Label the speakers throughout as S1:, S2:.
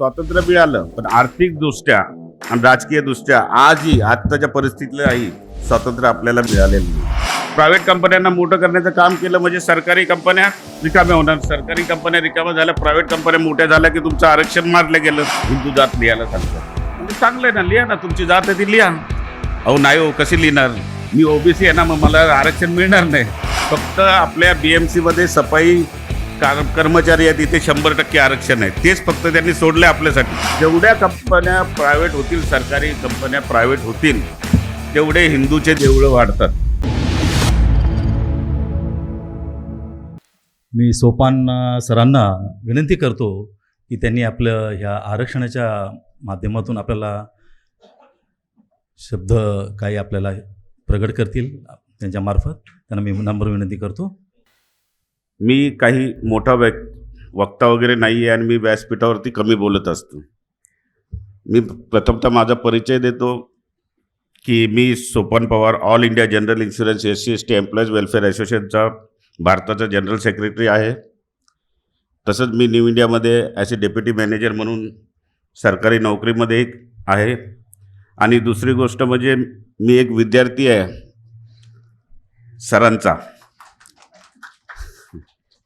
S1: स्वातंत्र्य मिळालं पण आर्थिकदृष्ट्या आणि राजकीयदृष्ट्या आजही आत्ताच्या परिस्थितीलाही स्वातंत्र्य आपल्याला मिळालेलं नाही. प्रायव्हेट कंपन्यांना मोठं करण्याचं काम केलं म्हणजे सरकारी कंपन्या रिकाम्या होणार. सरकारी कंपन्या रिकाम्या झाल्या प्रायव्हेट कंपन्या मोठ्या झाल्या की तुमचं आरक्षण मारलं गेलं. हिंदू जात लिहायला सांगतात. म्हणजे चांगलं आहे ना लिहा ना तुमची जात आहे ती लिहा. अहो नाही हो कशी लिहिणार? मी ओबीसी आहे ना मग मला आरक्षण मिळणार नाही. फक्त आपल्या बी एम सीमध्ये सफाई कार कर्मचारी आहेत तिथे शंभर टक्के आरक्षण आहे. तेच फक्त त्यांनी सोडलं आपल्यासाठी. जेवढ्या कंपन्या प्रायव्हेट होतील सरकारी कंपन्या प्रायव्हेट होतील तेवढे हिंदूचे देवळं वाढतात.
S2: मी सोपान सरांना विनंती करतो की त्यांनी आपलं ह्या आरक्षणाच्या माध्यमातून आपल्याला शब्द काही आपल्याला प्रगट करतील त्यांच्यामार्फत त्यांना मी नंबर विनंती करतो.
S1: मी काही मोठा व्यक् वक्ता वगैरे नाही आहे आणि मी व्यासपीठावरती कमी बोलत असतो. मी प्रथमतः माझा परिचय देतो की मी Sopan Pawar all India general insurance S C S T employees welfare असोसिएशनचा भारताचा जनरल सेक्रेटरी आहे. तसंच मी न्यू इंडियामध्ये ॲज ए डेप्युटी मॅनेजर म्हणून सरकारी नोकरीमध्ये एक आहे. आणि दुसरी गोष्ट म्हणजे मी एक विद्यार्थी आहे सरांचा.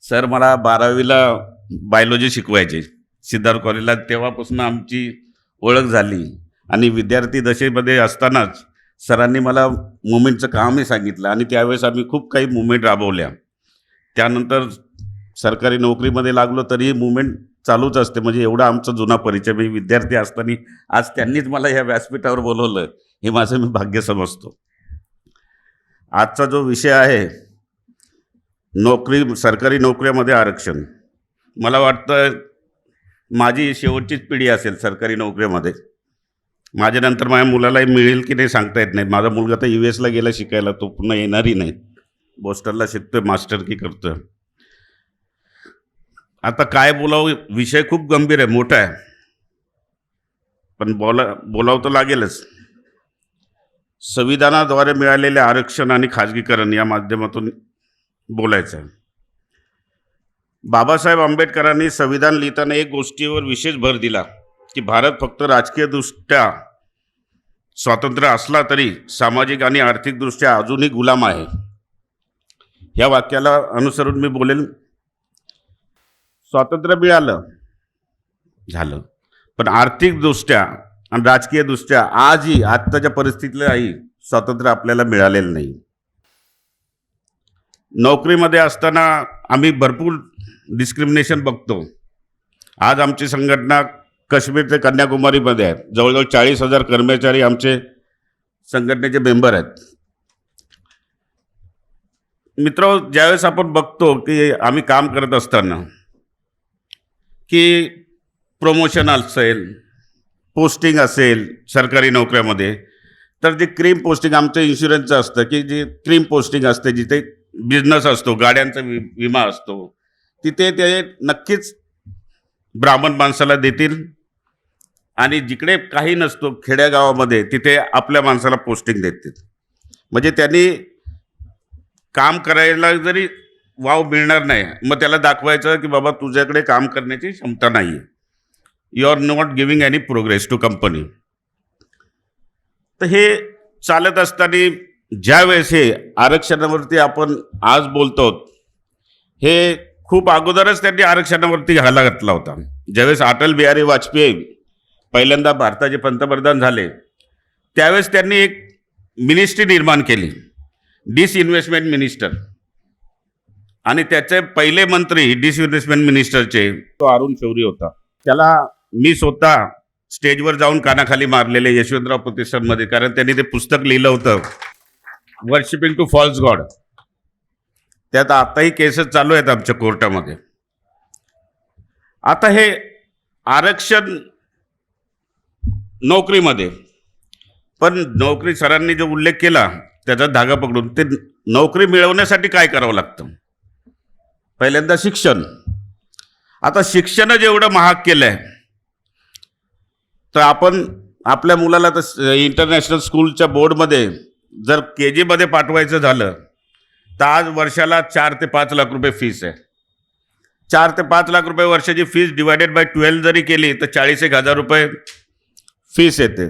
S1: सर मला बारावीला बायोलॉजी शिकवायचे. सिद्धार्थ कॉलेजला तेव्हापासून आमची ओळख झाली. आणि विद्यार्थी दशेमध्ये असतानाच सरांनी मला मुवमेंटचं कामही सांगितलं आणि त्यावेळेस आम्ही खूप काही मुवमेंट राबवल्या. त्यानंतर सरकारी नोकरीमध्ये लागलो तरीही मुवमेंट चालूच असते. म्हणजे एवढा आमचा जुना परिचय. मी विद्यार्थी असताना आज त्यांनीच मला ह्या व्यासपीठावर बोलवलं. हे माझं मी भाग्य समजतो. आजचा जो विषय आहे नोकरी सरकारी नोकऱ्यामध्ये आरक्षण. मला वाटतं माझी शेवटचीच पिढी असेल सरकारी नोकरीमध्ये माझ्यानंतर माझ्या मुलालाही मिळेल की नाही सांगता येत नाही. माझा मुलगा तर यू एसला गेला शिकायला तो पुन्हा येणारही नाही. बोस्टरला शिकतोय मास्टर की करतोय. आता काय बोलावं विषय खूप गंभीर आहे मोठा आहे. पण बोला बोलावं तर लागेलच. संविधानाद्वारे मिळालेले आरक्षण आणि खाजगीकरण या माध्यमातून बोलायचं आहे बाबासाहेब आंबेडकरांनी संविधान लिहिताना एक गोष्टीवर विशेष भर दिला की भारत फक्त राजकीयदृष्ट्या स्वातंत्र्य असला तरी सामाजिक आणि आर्थिकदृष्ट्या अजूनही गुलाम आहे. ह्या वाक्याला अनुसरून मी बोलेल स्वातंत्र्य मिळालं झालं. पण आर्थिकदृष्ट्या आणि राजकीयदृष्ट्या आजही आत्ताच्या परिस्थितीलाही स्वातंत्र्य आपल्याला मिळालेलं नाही. नोकरीमध्ये असताना आम्ही भरपूर डिस्क्रिमिनेशन बघतो. आज आमची संघटना काश्मीर ते कन्याकुमारीमध्ये आहे. जवळजवळ चाळीस हजार कर्मचारी आमचे संघटनेचे मेंबर आहेत. मित्र ज्यावेळेस आपण बघतो की आम्ही काम करत असताना की प्रमोशन असेल पोस्टिंग असेल सरकारी नोकऱ्यामध्ये तर जे क्रीम पोस्टिंग आमचं इन्शुरन्सचं असतं की जे क्रीम पोस्टिंग असते जिथे बिझनेस असतो गाड्यांचा वि विमा असतो. तिथे ते नक्कीच ब्राह्मण माणसाला देतील. आणि जिकडे काही नसतो खेड्यागावामध्ये तिथे आपल्या माणसाला पोस्टिंग देतील. म्हणजे त्यांनी काम करायला जरी वाव मिळणार नाही मग त्याला दाखवायचं की बाबा तुझ्याकडे काम करण्याची क्षमता नाही आहे you are not giving any progress to company तर हे चालत असताना ज्या वेळेस हे आरक्षणावरती आपण आज बोलतो हे खूप अगोदरच त्यांनी आरक्षणावरती घाला घातला होता. ज्यावेळेस अटल बिहारी वाजपेयी पहिल्यांदा भारताचे पंतप्रधान झाले त्यावेळेस त्यांनी एक मिनिस्ट्री निर्माण केली डिसइन्व्हेस्टमेंट मिनिस्टर आणि त्याचे पहिले मंत्री डिसइन्व्हेस्टमेंट मिनिस्टरचे तो अरुण शौरी होता. त्याला मी स्वतः स्टेजवर जाऊन कानाखाली मारलेले यशवंतराव प्रतिष्ठानमध्ये कारण त्यांनी ते पुस्तक लिहिलं होतं. Worshipping to false god. त्यात आताही केसेस चालू आहेत आमच्या कोर्टामध्ये. आता हे आरक्षण नोकरीमध्ये पण नोकरी सरांनी जो उल्लेख केला त्याचा धागा पकडून ते नोकरी मिळवण्यासाठी काय करावं लागतं? पहिल्यांदा शिक्षण. आता शिक्षण जेवढं महाग केलं आहे तर आपण आपल्या मुलाला तर इंटरनॅशनल स्कूलच्या बोर्डमध्ये जर के जीमध्ये पाठवायचं झालं तर आज वर्षाला चार ते पाच लाख रुपये फीस आहे. चार ते पाच लाख रुपये वर्षाची फीस डिवायडेड बाय ट्वेल्व जरी केली तर चाळीस एक हजार रुपये फीस येते.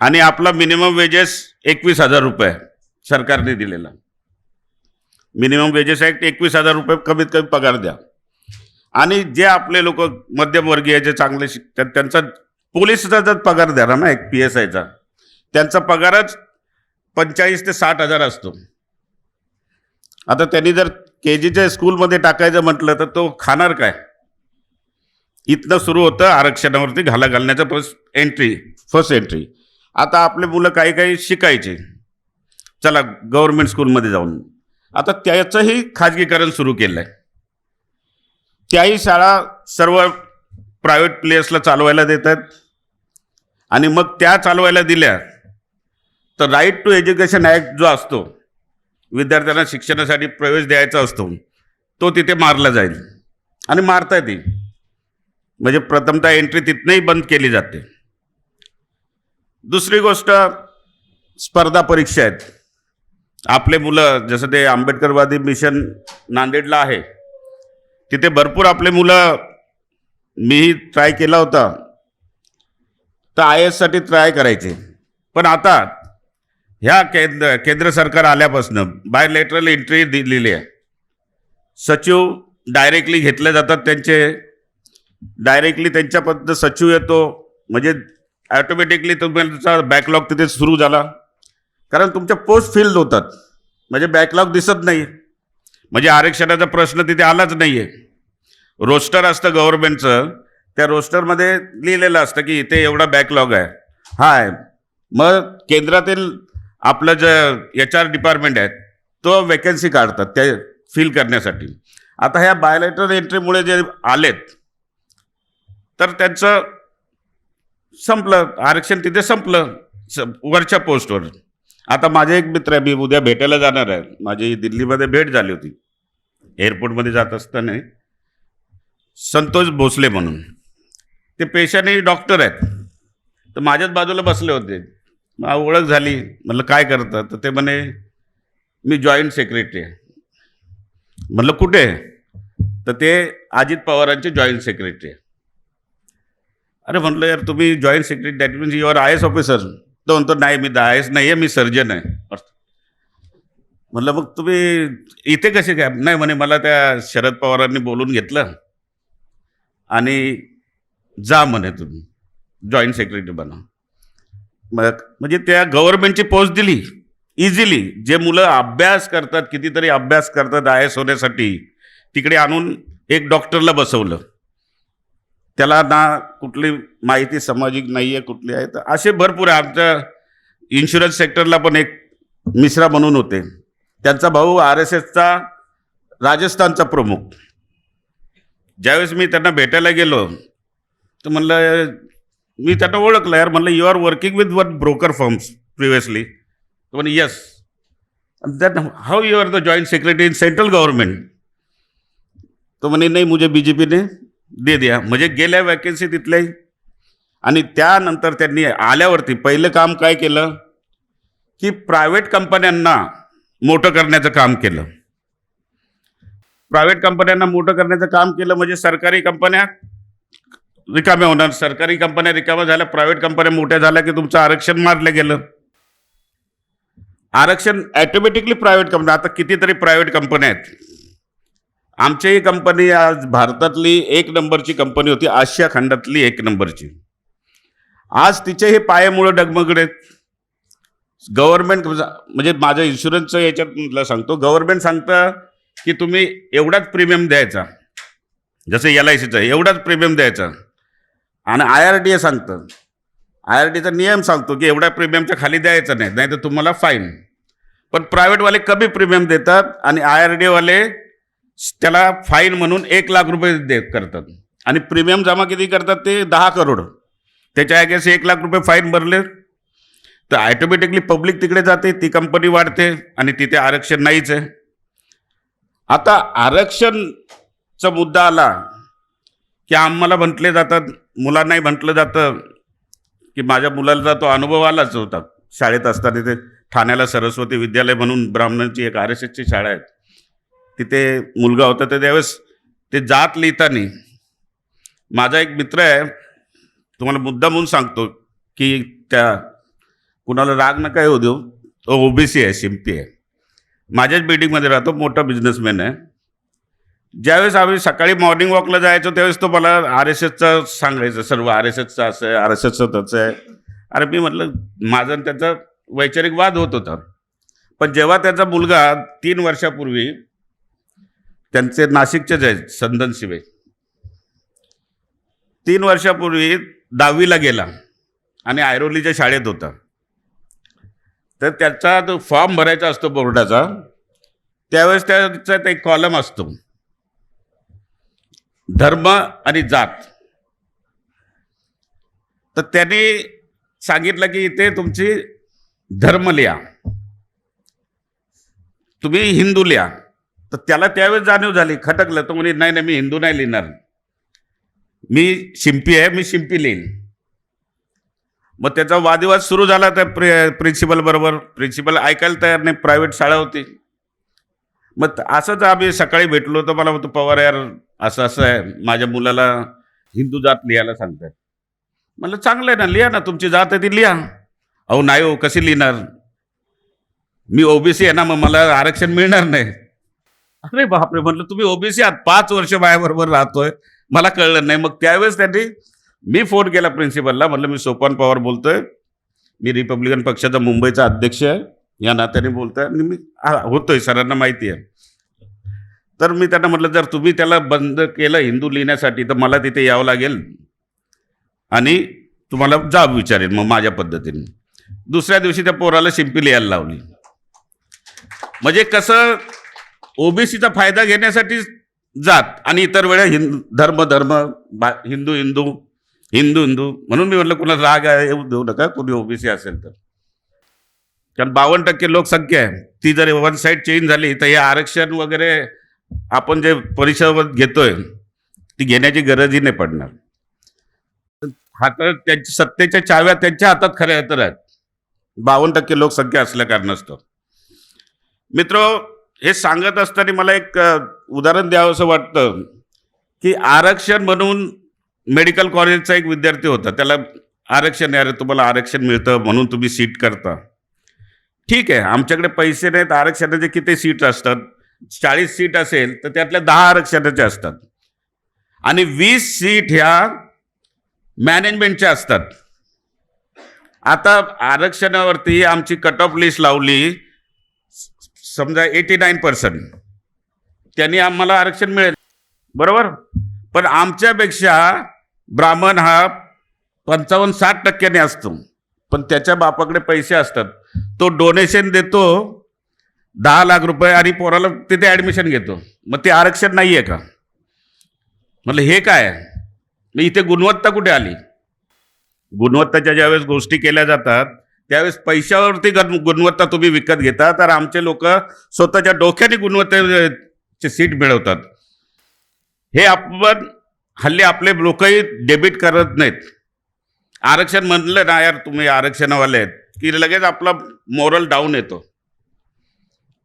S1: आणि आपला मिनिमम वेजेस एकवीस हजार रुपये आहे, सरकारने दिलेला. मिनिमम वेजेस ॲक्ट एकवीस हजार रुपये कमीत कमी पगार द्या. आणि जे आपले लोक मध्यमवर्गीय जे चांगले शिकतात त्यांचा पोलिसचा जर पगार द्या ना एक पी एस आयचा त्यांचा पगारच पंचेचाळीस ते साठ हजार असतो. आता त्यांनी जर के जीच्या स्कूलमध्ये टाकायचं म्हटलं तर तो खाणार काय? इथनं सुरू होतं आरक्षणावरती घाला घालण्याचं फर्स्ट एंट्री फर्स्ट एंट्री आता आपले मुलं काही काही शिकायचे. चला गव्हर्मेंट स्कूलमध्ये जाऊन. आता त्याचंही खाजगीकरण सुरू केलं आहे त्याही शाळा सर्व प्रायव्हेट प्लेयर्सला चालवायला देतात. आणि मग त्या चालवायला दिल्या तर राईट टू एज्युकेशन ॲक्ट जो असतो विद्यार्थ्यांना शिक्षणासाठी प्रवेश द्यायचा असतो तो तिथे मारला जाईल. आणि मारता येते. म्हणजे प्रथमतः एंट्री तिथनंही बंद केली जाते. दुसरी गोष्ट स्पर्धा परीक्षा आहेत. आपले मुलं जसं ते आंबेडकरवादी मिशन नांदेडला आहे तिथे भरपूर आपले मुलं मीही ट्राय केला होता. तर आय एससाठी ट्राय करायचे. पण आता ह्या केंद्र केंद्र सरकार आल्यापासून बायलेटरल एंट्री दिलेली आहे. सचिव डायरेक्टली घेतले जातात त्यांचे. डायरेक्टली त्यांच्यापर्यंत सचिव येतो. म्हणजे ॲटोमॅटिकली तुमचा बॅकलॉग तिथे सुरू झाला. कारण तुमच्या पोस्ट फिल्ड होतात. म्हणजे बॅकलॉग दिसत नाही. म्हणजे आरक्षणाचा प्रश्न तिथे आलाच नाही आहे रोस्टर असतं गव्हर्नमेंटचं त्या रोस्टरमध्ये लिहिलेलं असतं की इथे एवढा बॅकलॉग आहे. हाय. मग केंद्रातील आपलं जे एच आर डिपार्टमेंट आहे तो वेकन्सी काढतात त्या फिल करण्यासाठी. आता ह्या बायोलेटर एंट्रीमुळे जे आलेत तर त्यांचं संपलं आरक्षण तिथे संपलं स वरच्या पोस्टवर आता माझे एक मित्र आहे मी उद्या भेटायला जाणार आहे. माझी दिल्लीमध्ये भेट झाली होती. एअरपोर्टमध्ये जात असताना. संतोष भोसले म्हणून. ते पेशाने डॉक्टर आहेत. तर माझ्याच बाजूला बसले होते. मग ओळख झाली. म्हटलं काय करतात तर ते म्हणे मी जॉईंट सेक्रेटरी आहे. म्हटलं कुठे? तर ते अजित पवारांचे जॉईंट सेक्रेटरी आहे. अरे म्हटलं यार तुम्ही joint secretary that means your I S officer तो म्हणतो नाही मी आय एस नाही आहे मी सर्जन आहे. म्हटलं मग तुम्ही इथे कसे काय नाही म्हणे मला त्या शरद पवारांनी बोलून घेतलं आणि जा म्हणे तुम्ही. जॉईंट सेक्रेटरी बना म्हणजे त्या गव्हर्नमेंटची पोस्ट दिली. इझिली जे मुलं अभ्यास करतात कितीतरी अभ्यास करतात आय एस होण्यासाठी तिकडे आणून एक डॉक्टरला बसवलं. त्याला ना कुठली माहिती सामाजिक नाही आहे कुठली आहे तर असे भरपूर आहे. आमच्या इन्शुरन्स सेक्टरला पण एक मिश्रा म्हणून होते. त्यांचा भाऊ आर एस एसचा राजस्थानचा प्रमुख. ज्यावेळेस मी त्यांना भेटायला गेलो तर म्हणलं मी त्यांना ओळखलं यार म्हणलं you are working with one broker firms previously म्हणे yes that how you are the joint secretary in central government तो म्हणे नाही मुझे बी जे पीने दे द्या. म्हणजे गेल्या वॅकन्सी तिथल्याही आणि त्यानंतर त्यांनी आल्यावरती पहिलं काम काय केलं? की प्रायव्हेट कंपन्यांना मोठं करण्याचं काम केलं. प्रायव्हेट कंपन्यांना मोठं करण्याचं काम केलं म्हणजे सरकारी कंपन्या रिकाम्या होणार. सरकारी कंपन्या रिकाम्या झाल्या प्रायव्हेट कंपन्या मोठ्या झाल्या की तुमचं आरक्षण मारलं गेलं. आरक्षण ॲटोमॅटिकली प्रायव्हेट कंपन्या आता कितीतरी प्रायव्हेट कंपन्या आहेत. आमची कंपनी आज भारतातली एक नंबरची कंपनी होती आशिया खंडातली एक नंबरची. आज तिचे हे पायामुळं डगमगडे गव्हर्नमेंट म्हणजे माझ्या इन्शुरन्सचं याच्यातलं सांगतो गव्हर्नमेंट सांगतं की तुम्ही एवढाच प्रीमियम द्यायचा. जसं एल आय सीचं एवढाच प्रीमियम द्यायचा. आणि आय आर डी ए सांगतं. आय आर डीचा नियम सांगतो की एवढ्या प्रीमियमच्या खाली द्यायचं नाही नाही तर तुम्हाला फाईन पण प्रायव्हेटवाले कमी प्रीमियम देतात आणि आय आर डीवाले त्याला फाईन म्हणून एक लाख रुपये दे करतात. आणि प्रीमियम जमा किती करतात ते? दहा करोड. त्याच्या ॲगेन्स्ट एक लाख रुपये फाईन भरले. तर ॲटोमॅटिकली पब्लिक तिकडे जाते ती कंपनी वाढते आणि तिथे आरक्षण नाहीच आहे. आता आरक्षणचा मुद्दा आला की आम्हाला म्हटले जातात मुलांनाही म्हटलं जातं की माझ्या मुलाला तो अनुभव आलाच होता. शाळेत असताना तिथे ठाण्याला सरस्वती विद्यालय म्हणून ब्राह्मणांची एक आर एस एसची शाळा आहे. तिथे मुलगा होता तर त्यावेळेस ते जात लिहिताना माझा एक मित्र आहे तुम्हाला मुद्दा म्हणून सांगतो की त्या कुणाला राग नका येऊ देऊ तो ओबीसी आहे शिंपी आहे. माझ्याच बिल्डिंगमध्ये राहतो मोठा बिझनेसमॅन आहे. ज्यावेळेस आम्ही सकाळी मॉर्निंग वॉकला जायचो त्यावेळेस तो मला आर एस एसचं सांगायचं सर्व आर एस एसचं असं आहे आर एस एसचं तसं आहे. अरे मी म्हटलं माझा आणि त्याचा वैचारिक वाद होत होता. पण जेव्हा त्याचा मुलगा तीन वर्षापूर्वी त्यांचे नाशिकचेच आहेत संदन शिवे तीन वर्षापूर्वी दहावीला गेला आणि आयरोलीच्या शाळेत होता. तर त्याचा जो फॉर्म भरायचा असतो बोर्डाचा त्यावेळेस त्याचा एक कॉलम असतो. धर्म आणि जात. तर त्यांनी सांगितलं की इथे तुमची धर्म लिहा. तुम्ही हिंदू लिहा. तर त्याला त्यावेळेस जाणीव झाली खटकलं. तो म्हणे नाही नाही मी हिंदू नाही लिहिणार. मी शिंपी आहे मी शिंपी लिहीन. मग त्याचा वादविवाद सुरू झाला त्या प्रि प्रिन्सिपल बरोबर. प्रिन्सिपल ऐकायला तयार नाही प्रायव्हेट शाळा होती. मग असंच आम्ही सकाळी भेटलो तर मला म्हणतो पवार यार असं असं आहे. माझ्या मुलाला हिंदू जात लिहायला सांगतात. म्हणलं चांगलं आहे ना लिहा ना तुमची जात आहे ती लिहा. अहो नाही हो कशी लिहिणार? मी ओबीसी आहे ना मग मला आरक्षण मिळणार नाही. अरे बापरे म्हटलं तुम्ही ओबीसी आहात पाच वर्ष माझ्याबरोबर राहतोय. मला कळलं नाही. मग त्यावेळेस त्यांनी मी फोन केला प्रिन्सिपलला म्हटलं मी सोपान पवार बोलतोय. मी रिपब्लिकन पक्षाचा मुंबईचा अध्यक्ष आहे. या नात्याने बोलतोय. आणि मी हा, होतोय सरांना माहिती आहे. तर मी त्यांना म्हटलं जर तुम्ही त्याला बंद केलं हिंदू लिहिण्यासाठी तर मला तिथे यावं लागेल. आणि तुम्हाला जाब विचारेन मग माझ्या पद्धतीने. दुसऱ्या दिवशी त्या पोराला शिंपी लिहायला लावली. म्हणजे कसं ओबीसीचा फायदा घेण्यासाठी जात आणि इतर वेळा हिंद धर्म धर्म बा हिंदू हिंदू हिंदू हिंदू म्हणून मी म्हटलं कुणाला राग येऊ देऊ नका कुणी ओबीसी असेल तर. कारण बावन्न टक्के लोकसंख्या आहे. ती जर वन साईड चेंज झाली तर हे आरक्षण वगैरे आपण जे परिषद घेतोय ती घेण्याची गरजही नाही पडणार. हातात त्यांची सत्तेच्या चाव्या त्यांच्या हातात खऱ्या तर आहेत. बावन्न टक्के लोकसंख्या असल्या कारणास्तव. मित्र हे सांगत असताना मला एक उदाहरण द्यावं असं वाटतं की आरक्षण म्हणून मेडिकल कॉलेजचा एक विद्यार्थी होता. त्याला आरक्षण अरे तुम्हाला आरक्षण मिळतं म्हणून तुम्ही सीट करता. ठीक आहे आमच्याकडे पैसे नाहीत आरक्षणाचे किती सीट असतात? चाळीस सीट असेल तर त्यातल्या दहा आरक्षणाचे असतात. आणि वीस सीट ह्या मॅनेजमेंटच्या असतात. आता आरक्षणावरती आमची कट ऑफ लिस्ट लावली समजा एटी नाईन पर्सेंट त्यांनी आम्हाला आरक्षण मिळेल. बरोबर? पण आमच्यापेक्षा ब्राह्मण हा पंचावन्न साठ टक्क्याने असतो. पण त्याच्या बापाकडे पैसे असतात. तो डोनेशन देतो दहा लाख रुपये आणि पोराला तिथे ॲडमिशन घेतो. मग ते आरक्षण नाही आहे का? म्हटलं हे काय? मग इथे गुणवत्ता कुठे आली? गुणवत्ताच्या ज्यावेळेस गोष्टी केल्या जातात त्यावेळेस पैशावरती गण- गुणवत्ता तुम्ही विकत घेता तर आमचे लोक स्वतःच्या डोक्याने गुणवत्तेचे सीट मिळवतात. हे आपण हल्ली आपले लोकही डेबिट करत नाहीत. आरक्षण म्हणलं ना यार तुम्ही आरक्षणवाले आहेत. की लगेच आपला मॉरल डाऊन येतो.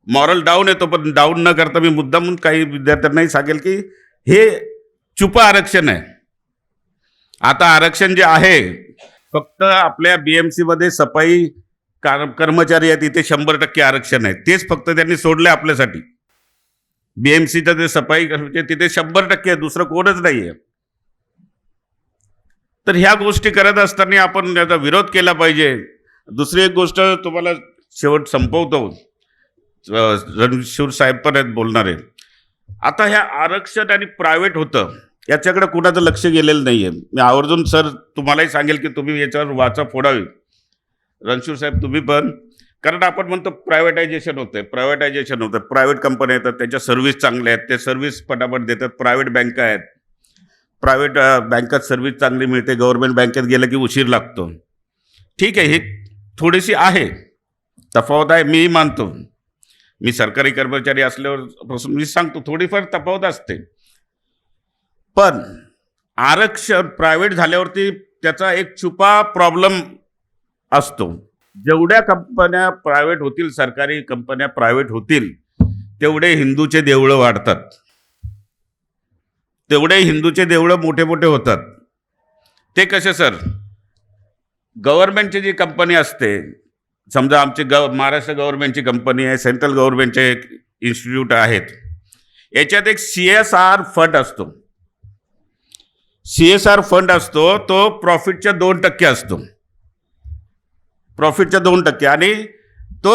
S1: मॉरल डाऊन येतो पण डाऊन न करता मी मुद्दा म्हणून काही विद्यार्थ्यांनाही सांगेल की हे चुप आरक्षण आहे. आता आरक्षण जे आहे फक्त आपल्या बी एम सीमध्ये सफाई कार- कर्मचारी आहेत इथे शंभर टक्के आरक्षण आहे. तेच फक्त त्यांनी सोडलं आपल्यासाठी. बी एम सीचं जे सफाई तिथे शंभर टक्के आहे दुसरं कोणच नाही आहे तर ह्या गोष्टी करत असताना आपण त्याचा विरोध केला पाहिजे. दुसरी एक गोष्ट तुम्हाला शेवट संपवतो. रणशूर साहेब पण आहेत बोलणारे. आता ह्या आरक्षण आणि प्रायव्हेट होतं याच्याकडे कुणाचं लक्ष गेलेलं नाही आहे मी आवर्जून सर तुम्हालाही सांगेल की तुम्ही याच्यावर वाचा फोडावी. रणशूर साहेब तुम्ही पण. कारण आपण म्हणतो प्रायव्हेटायझेशन होतंय प्रायव्हेटायझेशन होतं प्रायव्हेट कंपन्या येतात त्यांच्या सर्व्हिस चांगल्या आहेत ते सर्व्हिस पटापट देतात. प्रायव्हेट बँका आहेत. प्रायव्हेट बँकात सर्व्हिस चांगली मिळते गव्हर्नमेंट बँकेत गेलं की उशीर लागतो. ठीक आहे हे थोडीशी आहे. तफावत आहे मीही मानतो. मी सरकारी कर्मचारी असल्यावर पासून मी सांगतो थोडीफार तफावत असते. पण आरक्षण प्रायव्हेट झाल्यावरती त्याचा एक छुपा प्रॉब्लेम असतो. जेवढ्या कंपन्या प्रायव्हेट होतील सरकारी कंपन्या प्रायव्हेट होतील तेवढे हिंदूचे देवळं वाढतात. तेवढे हिंदूचे देवळं मोठे मोठे होतात. ते कसे सर? गव्हर्नमेंटची जी कंपनी असते समजा आमची गव महाराष्ट्र गव्हर्नमेंटची कंपनी आहे सेंट्रल गव्हर्नमेंटचे एक इन्स्टिट्यूट आहेत याच्यात एक सी एस आर फंड असतो. सी एस आर फंड असतो तो प्रॉफिटच्या दोन टक्के असतो. प्रॉफिटच्या दोन टक्के आणि तो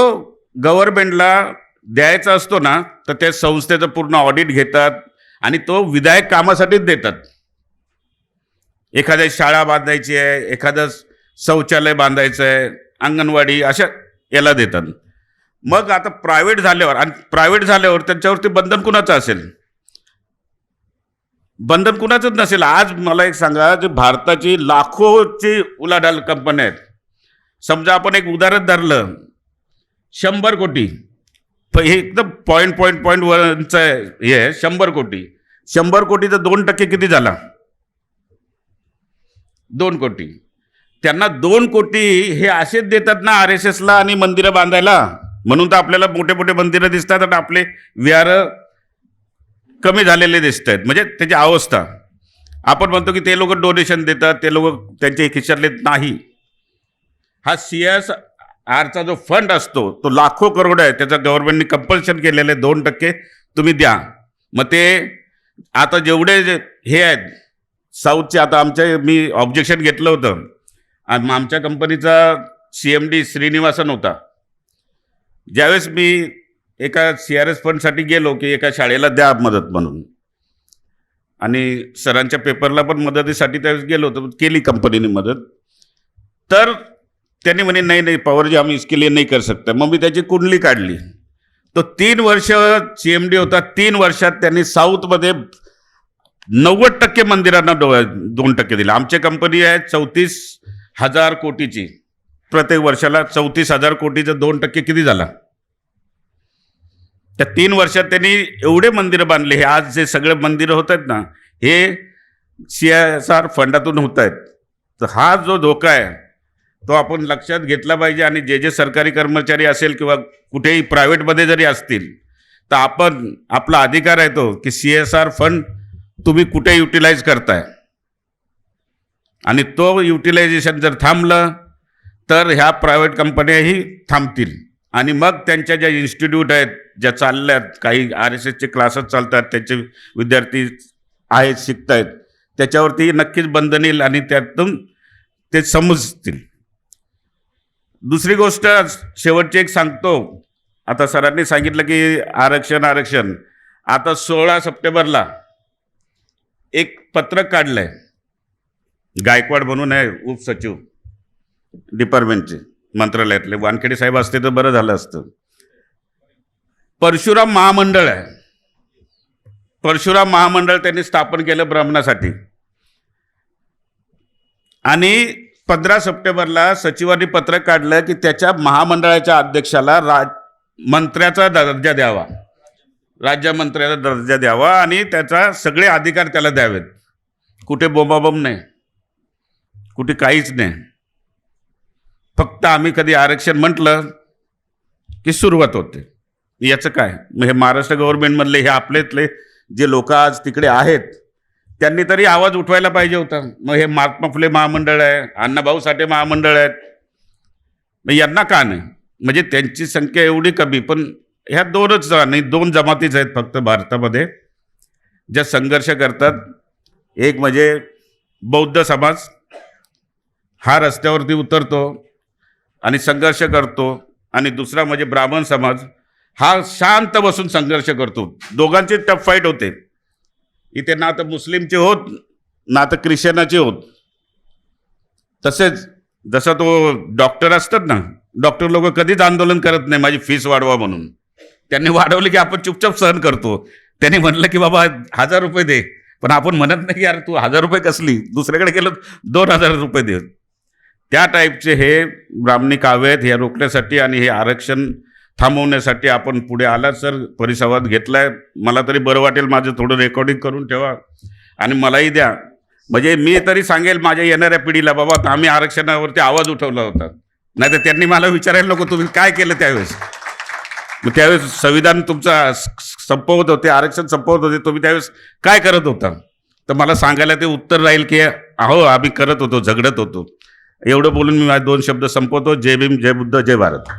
S1: गव्हर्नमेंटला द्यायचा असतो ना तर त्या संस्थेचं पूर्ण ऑडिट घेतात आणि तो विधायक कामासाठीच देतात. एखाद्या शाळा बांधायची आहे एखादं शौचालय बांधायचं आहे अंगणवाडी अशा याला देतात. मग आता प्रायव्हेट झाल्यावर आणि प्रायव्हेट झाल्यावर त्यांच्यावरती बंधन कुणाचं असेल? बंधन कुणाचंच नसेल. आज मला एक सांगा जे भारताची लाखोची उलाढाल कंपन्या आहेत. समजा आपण एक उदाहरण धरलं शंभर कोटी. प- हे एकदम पॉईंट पॉईंट पॉईंट वरचं आहे हे आहे शंभर कोटी. शंभर कोटीचं दोन टक्के किती झाला? दोन कोटी. त्यांना दोन कोटी हे असेच देतात ना आर एस एसला आणि मंदिरं बांधायला. म्हणून तर आपल्याला मोठे मोठे मंदिरं दिसतात आणि आपले विहार कमी झालेले दिसत आहेत म्हणजे त्याची अवस्था. आपण म्हणतो की ते लोक डोनेशन देतात ते लोक त्यांच्या खिशातले नाही. हा सी एस आरचा जो फंड असतो तो लाखो करोड आहे. त्याचं गव्हर्नमेंटने कंपल्शन केलेलं आहे. दोन टक्के तुम्ही द्या. मग ते आता जेवढे जे- हे आहेत साऊथचे आता आमचे मी ऑब्जेक्शन घेतलं होतं. आमच्या कंपनीचा सी एम डी श्रीनिवासन होता. ज्यावेळेस मी एका सी आर एस फंडसाठी गेलो की एका शाळेला द्या मदत म्हणून. आणि सरांच्या पेपरला पण मदतीसाठी त्यावेळेस गेलो होतो केली कंपनीने मदत. तर त्यांनी म्हणे नाही नाही पॉवर जी आम्ही इसके लिए नाही कर सकता मग मी त्याची कुंडली काढली. तो तीन वर्ष सी एम डी होता तीन वर्षात त्यांनी साऊथमध्ये नव्वद टक्के मंदिरांना डो दोन टक्के दिले. आमची कंपनी आहे चौतीस हजार कोटीची. प्रत्येक वर्षाला चौतीस हजार कोटीचं दोन टक्के किती झाला? त्या तीन वर्षात त्यांनी एवढे मंदिरं बांधले. हे आज जे सगळे मंदिरं होत आहेत ना हे सी एस आर फंडातून होत आहेत. तर हा जो धोका आहे तो आपण लक्षात घेतला पाहिजे आणि जे जे सरकारी कर्मचारी असेल किंवा कुठेही प्रायव्हेटमध्ये जरी असतील तर आपण आपला अधिकार आहे तो की सी एस आर फंड तुम्ही कुठे युटिलाइज करताय? आणि तो युटिलायझेशन जर थांबलं तर ह्या प्रायव्हेट कंपन्याही थांबतील. आणि मग त्यांच्या ज्या इन्स्टिट्यूट आहेत ज्या चालल्यात काही आर एस एसचे क्लासेस चालतात त्याचे विद्यार्थी आहेत शिकत आहेत त्याच्यावरती नक्कीच बंधन येईल आणि त्यातून ते समजतील. दुसरी गोष्ट शेवटची एक सांगतो. आता सरांनी सांगितलं की आरक्षण आरक्षण. आता सोळा सप्टेंबरला एक पत्रक काढलं आहे गायकवाड म्हणून आहे उपसचिव डिपार्टमेंटचे मंत्रालयातले. वानखेडे साहेब असते तर बरं झालं असतं. परशुराम महामंडळ आहे. परशुराम महामंडळ त्यांनी स्थापन केलं ब्राह्मणासाठी. आणि पंधरा सप्टेंबरला सचिवांनी पत्रक काढलं की त्याच्या महामंडळाच्या अध्यक्षाला राज मंत्र्याचा दर्जा द्यावा. राज्यमंत्र्याचा दर्जा द्यावा आणि त्याचा सगळे अधिकार त्याला द्यावेत. कुठे बोंबाबोंब नाही. कुठे काहीच नाही. फक्त आम्ही कधी आरक्षण म्हटलं की सुरुवात होते. याचं काय? मग हे महाराष्ट्र गव्हर्नमेंटमधले हे आपलेतले जे लोक आज तिकडे आहेत त्यांनी तरी आवाज उठवायला पाहिजे होता. मग हे महात्मा फुले महामंडळ आहे अण्णाभाऊ साठे महामंडळ आहेत. मग यांना का नाही? म्हणजे त्यांची संख्या एवढी कमी पण ह्या दोनच नाही दोन जमातीच आहेत फक्त भारतामध्ये ज्या संघर्ष करतात. एक म्हणजे बौद्ध समाज हा रस्त्यावरती उतरतो आणि संघर्ष करतो आणि दुसरा म्हणजे ब्राह्मण समाज हा शांत बसून संघर्ष करतो. दोघांची टफ फाईट होते. इथे ना तर मुस्लिमचे होत ना तर ख्रिश्चनाचे होत. तसेच जसं तो डॉक्टर असतात ना डॉक्टर लोक कधीच आंदोलन करत नाही माझी फीस वाढवा म्हणून. त्यांनी वाढवली की आपण चुपचाप सहन करतो. त्यांनी म्हटलं की बाबा हजार रुपये दे. पण आपण म्हणत नाही यार तू हजार रुपये कसली? दुसऱ्याकडे गेलं दोन हजार रुपये दे. त्या टाईपचे हे ब्राह्मणी काव्य आहेत हे रोखण्यासाठी आणि हे आरक्षण थांबवण्यासाठी आपण पुढे आलात सर. परिसंवाद घेतलाय. मला तरी बरं वाटेल माझं थोडं रेकॉर्डिंग करून ठेवा. आणि मलाही द्या. म्हणजे मी तरी सांगेल माझ्या येणाऱ्या पिढीला बाबा आम्ही आरक्षणावरती आवाज उठवला होता. नाही तर त्यांनी मला विचारायला नको तुम्ही काय केलं त्यावेळेस? मग त्यावेळेस संविधान तुमचा संपवत होते आरक्षण संपवत होते. तुम्ही त्यावेळेस काय करत होता? तर मला सांगायला ते उत्तर राहील की अहो आम्ही करत होतो झगडत होतो. एवढं बोलून मी माझे दोन शब्द संपवतो. जय भीम जय बुद्ध जय भारत.